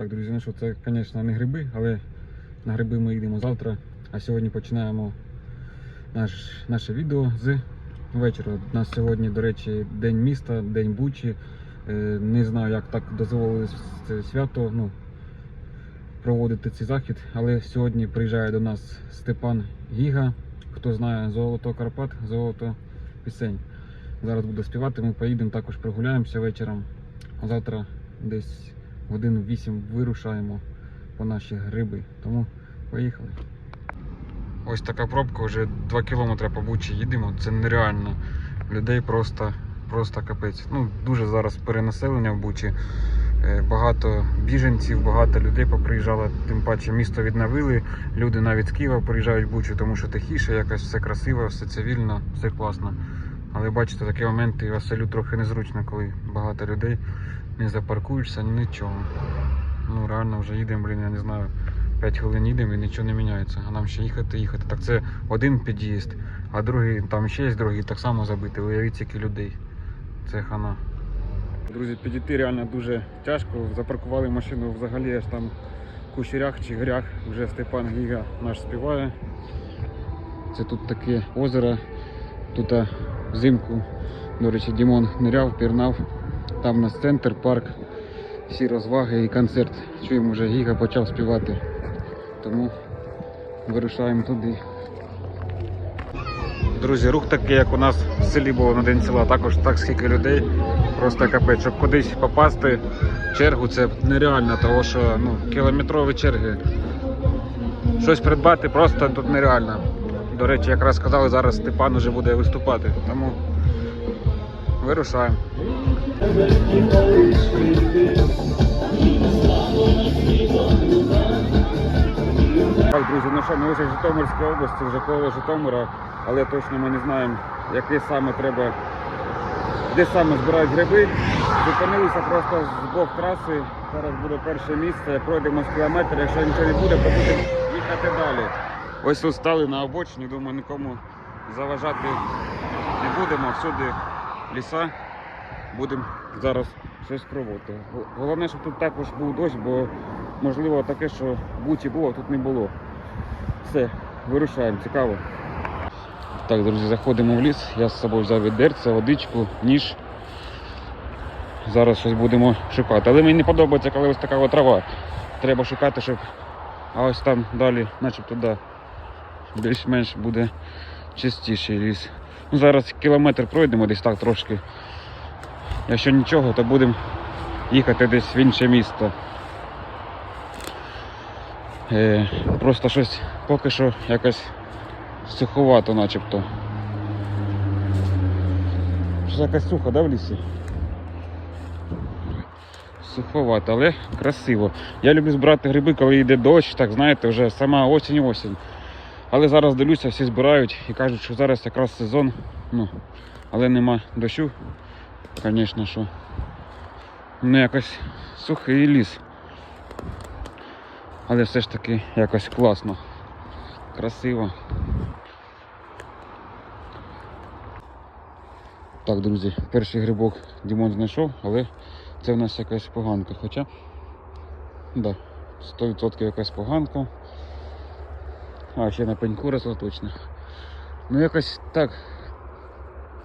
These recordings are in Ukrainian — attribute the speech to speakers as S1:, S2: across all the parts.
S1: Так, друзі, ну що, це, звісно, не гриби, але на гриби ми йдемо завтра. А сьогодні починаємо наш, наше відео з вечора. У нас сьогодні, до речі, День міста, День Бучі. Е, Не знаю, як так дозволили свято ну, проводити цей захід, але сьогодні приїжджає до нас Степан Гіга. Хто знає золото Карпат, золото пісень. Зараз буду співати, ми поїдемо також прогуляємося вечором. Завтра десь годин 8 вирушаємо по наші гриби. Тому поїхали. Ось така пробка, вже 2 кілометри по Бучі їдемо. Це нереально. Людей просто, просто капець. Ну, дуже зараз перенаселення в Бучі. Е, Багато біженців, багато людей поприїжджало, тим паче місто відновили. Люди навіть з Києва приїжджають в Бучу, тому що тихіше, якось все красиво, все цивільно, все класно. Але бачите, такі моменти Василю трохи незручно, коли багато людей не запаркуєшся, нічого. Ну реально вже їдемо, блін, я не знаю. 5 хвилин їдемо і нічого не міняється. А нам ще їхати, їхати. Так це один під'їзд, а другий, там ще є другий, так само забитий. Уявіть, скільки людей. Це хана. Друзі, підійти реально дуже тяжко. Запаркували машину взагалі аж там в кущерях чи грях. Вже Степан Гіга наш співає. Це тут таке озеро. Тут взимку, до речі, Дімон ниряв, пірнав. Там у нас центр, парк, всі розваги і концерт. Чуємо, вже Гіга почав співати. Тому вирушаємо туди. Друзі, рух такий, як у нас в селі було на день села, також так скільки людей, просто капець. Щоб кудись попасти в чергу, це нереально, тому що ну, кілометрові черги. Щось придбати просто тут нереально. До речі, якраз сказали, зараз Степан уже буде виступати, тому вирушаємо. Так, друзі, ну що, ми вже в Житомирській області, вже коло Житомира, але точно ми не знаємо, яке саме треба, де саме збирають гриби. Зупинилися просто з бок траси. Зараз буде перше місце, пройдемо з кілометр, якщо нічого не буде, то будемо їхати далі. Ось тут стали на обочині, думаю, нікому заважати не будемо. Всюди ліса. Будемо зараз щось пробувати. Головне, щоб тут також був дощ, бо можливо таке, що буті було, а тут не було. Все, вирушаємо, цікаво. Так, друзі, заходимо в ліс. Я з собою взяв відерце, водичку, ніж. Зараз щось будемо шукати. Але мені не подобається, коли ось така от трава. Треба шукати, щоб. А ось там далі, начебто, да, більш-менш буде чистіший ліс. Ну, зараз кілометр пройдемо десь так трошки. Якщо нічого, то будемо їхати десь в інше місто. Е, просто щось поки що якось суховато начебто. Щось якось сухо, да, в лісі? Суховато, але красиво. Я люблю збирати гриби, коли йде дощ, так знаєте, вже сама осінь-осінь. Але зараз дивлюся, всі збирають і кажуть, що зараз якраз сезон, ну, але нема дощу, звісно, що. Ну якось сухий ліс. Але все ж таки якось класно. Красиво. Так, друзі, перший грибок Дімон знайшов, але це в нас якась поганка. Хоча, да, 100% якась поганка. А, ще на пеньку росла. Ну якось так.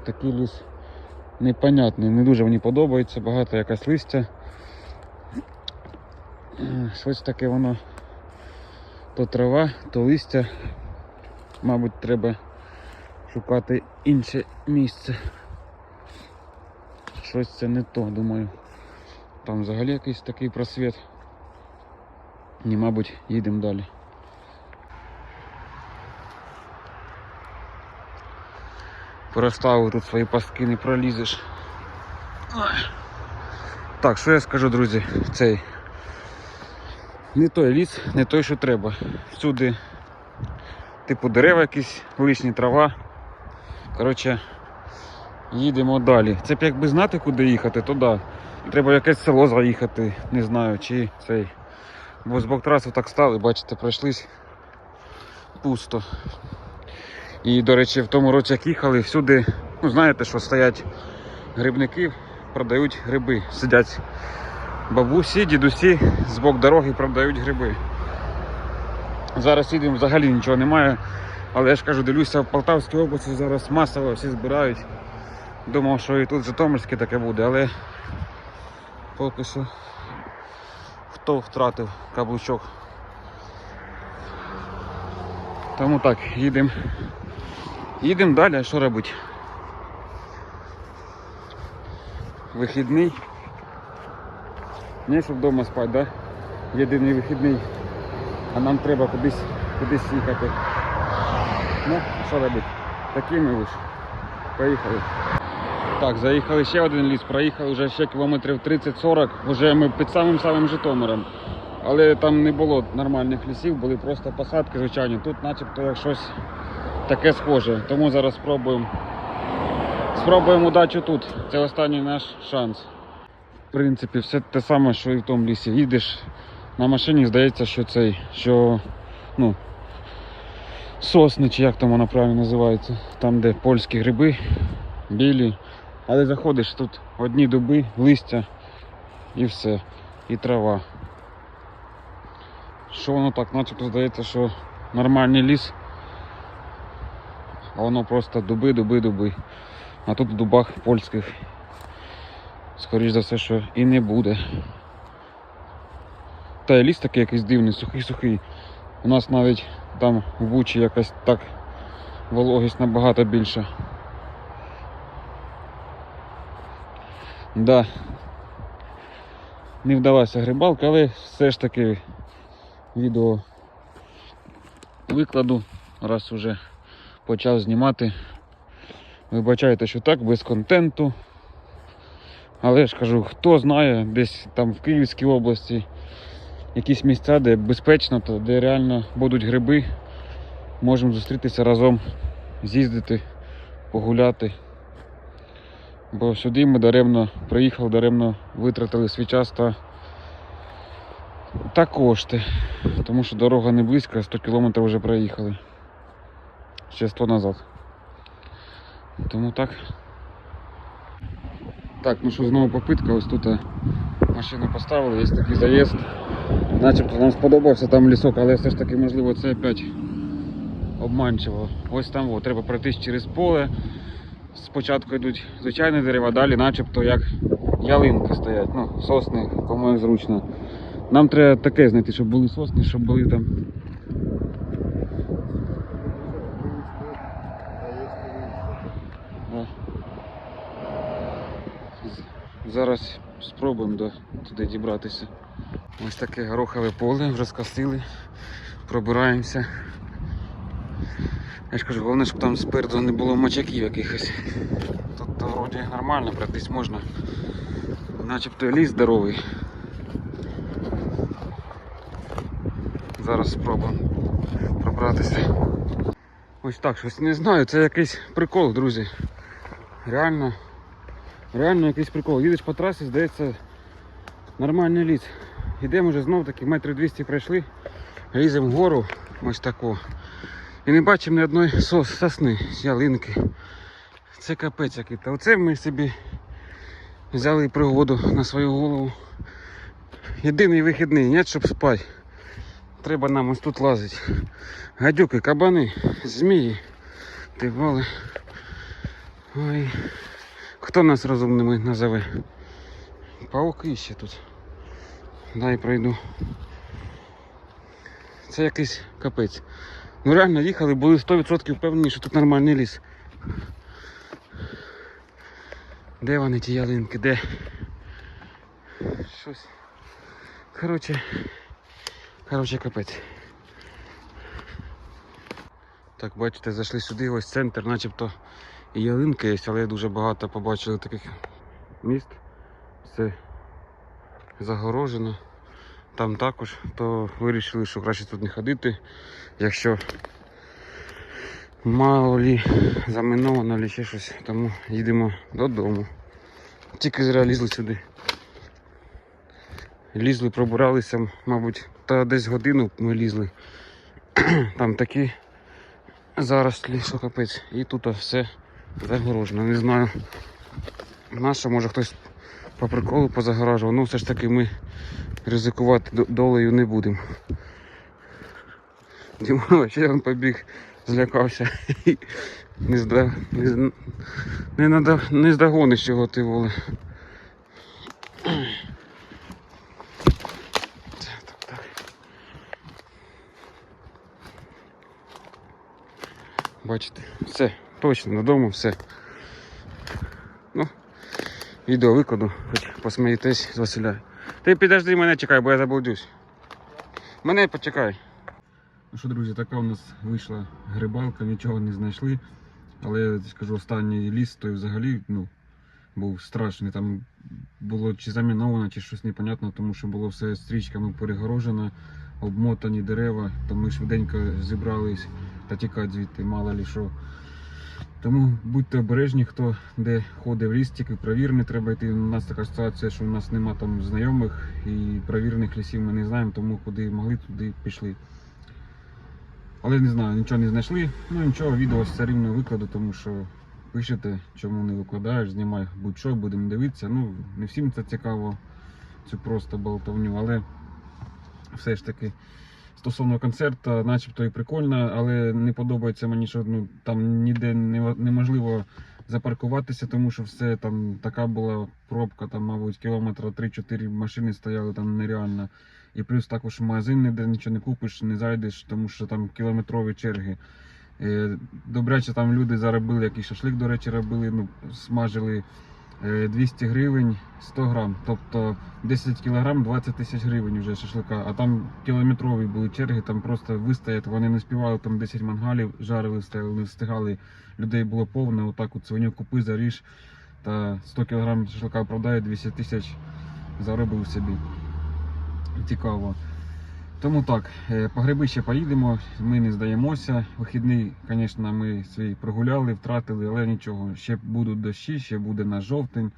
S1: Такий ліс непонятний, не дуже мені подобається, багато якась листя. Щось таке воно то трава, то листя. Мабуть, треба шукати інше місце. Щось це не то, думаю. Там взагалі якийсь такий просвіт. Ні, мабуть, їдемо далі. Проставив тут свої пастки, не пролізеш. Так, що я скажу, друзі, цей. Не той ліс, не той, що треба. Всюди, типу, дерева якісь, лишні трава. Коротше, їдемо далі. Це б якби знати, куди їхати, то да. Треба якесь село заїхати, не знаю, чи цей. Бо з бок траси так стали, бачите, пройшлись пусто. І, до речі, в тому році, як їхали, всюди, ну знаєте, що стоять грибники, продають гриби, сидять бабусі, дідусі з бок дороги продають гриби. Зараз їдемо, взагалі нічого немає. Але я ж кажу, дивлюся в Полтавській області зараз масово всі збирають. Думав, що і тут Житомирське таке буде, але поки що хто втратив каблучок. Тому так, їдемо. Їдемо далі, що робити? Вихідний. Не щоб вдома спати, да? Єдиний вихідний. А нам треба кудись, кудись їхати. Ну, що робити? Такі ми. Поїхали. Так, заїхали ще один ліс, проїхали вже ще кілометрів 30-40, вже ми під самим самим Житомиром. Але там не було нормальних лісів, були просто посадки звичайні. Тут начебто як щось таке схоже. Тому зараз спробуємо. Спробуємо удачу тут. Це останній наш шанс. В принципі, все те саме, що і в тому лісі. Їдеш на машині, здається, що цей, що ну, сосни, чи як там воно правильно називається, там де польські гриби, білі. Але заходиш тут одні дуби, листя і все. І трава. Що воно так, начебто здається, що нормальний ліс, а воно просто дуби, дуби, дуби. А тут в дубах польських, скоріш за все, що і не буде. Та й ліс такий якийсь дивний, сухий-сухий. У нас навіть там в Бучі якась так вологість набагато більша. Да. Не вдалася грибалка, але все ж таки відео викладу, раз уже почав знімати. Вибачайте, що так, без контенту. Але я ж кажу, хто знає, десь там в Київській області якісь місця, де безпечно, то де реально будуть гриби, можемо зустрітися разом, з'їздити, погуляти. Бо сюди ми даремно приїхали, даремно витратили свій час та, та кошти. Тому що дорога не близька, 100 км вже проїхали. Ще 100 назад. Тому так. Так, ну що знову попитка, ось тут е, машину поставили, є такий заїзд. Начебто нам сподобався там лісок, але все ж таки можливо це опять обманчиво. Ось там о, треба пройтись через поле. Спочатку йдуть звичайні дерева, далі начебто як ялинки стоять, ну, сосни, кому як зручно. Нам треба таке знайти, щоб були сосни, щоб були там. О. З- Зараз спробуємо до, туди дібратися. Ось таке горохове поле, вже скосили, пробираємося. Я ж кажу, головне, щоб там спереду не було мочаків якихось. Тут то вроді нормально, пройтись можна. Начебто ліс здоровий. Зараз спробуємо пробратися. Ось так, щось не знаю, це якийсь прикол, друзі. Реально, реально якийсь прикол. Їдеш по трасі, здається, нормальний ліс. Йдемо вже знов таки, метрів 200 пройшли, ліземо вгору, ось тако. І не бачимо ні одної сос, сосни, ялинки. Це капець який. Та оце ми собі взяли пригоду на свою голову. Єдиний вихідний, ні, щоб спати. Треба нам ось тут лазити. Гадюки, кабани, змії. Ти воли. Ой. Хто нас розумними назове? Пауки ще тут. Дай пройду. Це якийсь капець. Ну реально їхали, були 100% впевнені, що тут нормальний ліс. Де вони ті ялинки? Де? Щось. Коротше. Коротше, капець. Так, бачите, зайшли сюди, ось центр, начебто і ялинки є, але дуже багато побачили таких міст. Все загорожено. Там також, то вирішили, що краще тут не ходити, якщо мало лі заминовано чи ще щось, тому їдемо додому. Тільки зря лізли сюди. Лізли, пробиралися, мабуть, та десь годину ми лізли. Там такі зарослі, що капець. І тут все загорожено. Не знаю. Наше, може хтось
S2: по приколу позагоражував. Ну все ж таки ми ризикувати долею не будемо. Дімон ще він побіг, злякався. Не, зда, не, не, нада, не здогониш його ти так. Бачите, все, точно додому, все. Ну, відео викладу, хоч посмієтесь з Василя. Ти підожди мене чекай, бо я заблудюсь. Мене почекай.
S1: Ну що, друзі, така у нас вийшла грибалка, нічого не знайшли. Але я скажу, останній ліс той взагалі ну, був страшний. Там було чи заміновано, чи щось непонятно, тому що було все стрічками перегорожено, обмотані дерева, то ми швиденько зібрались та тікати звідти, мало лі що. Тому будьте обережні, хто де ходить в ліс, тільки провірне треба йти. У нас така ситуація, що у нас нема там знайомих і провірених лісів ми не знаємо, тому куди могли, туди пішли. Але не знаю, нічого не знайшли. Ну нічого, відео все рівно викладу, тому що пишете, чому не викладаєш, знімай будь-що, будемо дивитися. Ну, не всім це цікаво, цю просто болтовню, але все ж таки. Стосовно концерту, начебто і прикольно, але не подобається мені, що ну, там ніде неможливо запаркуватися, тому що все там така була пробка, там, мабуть, кілометра 3-4 машини стояли там нереально. І плюс також магазин ніде нічого не купиш, не зайдеш, тому що там кілометрові черги. Е, Добряче там люди заробили, який шашлик, до речі, робили, ну, смажили 200 гривень 100 грам. Тобто 10 кілограм 20 тисяч гривень вже шашлика. А там кілометрові були черги, там просто вистояти. Вони не співали, там 10 мангалів жарили, стояли, не встигали. Людей було повно, отак от свиню купи, заріж та 100 кілограм шашлика продає, 200 тисяч заробив собі. Цікаво. Тому так, е, по гриби ще поїдемо, ми не здаємося. Вихідний, звісно, ми свій прогуляли, втратили, але нічого. Ще будуть дощі, ще буде на жовтень.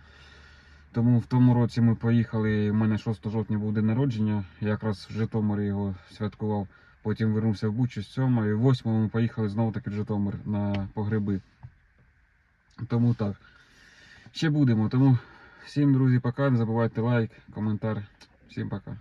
S1: Тому в тому році ми поїхали. У мене 6 жовтня був день народження. Я якраз в Житомирі його святкував. Потім вернувся в Бучу з 7 і 8 ми поїхали знову таки в Житомир на погреби. Тому так. Ще будемо. Тому всім, друзі, пока. Не забувайте лайк, коментар. Всім пока.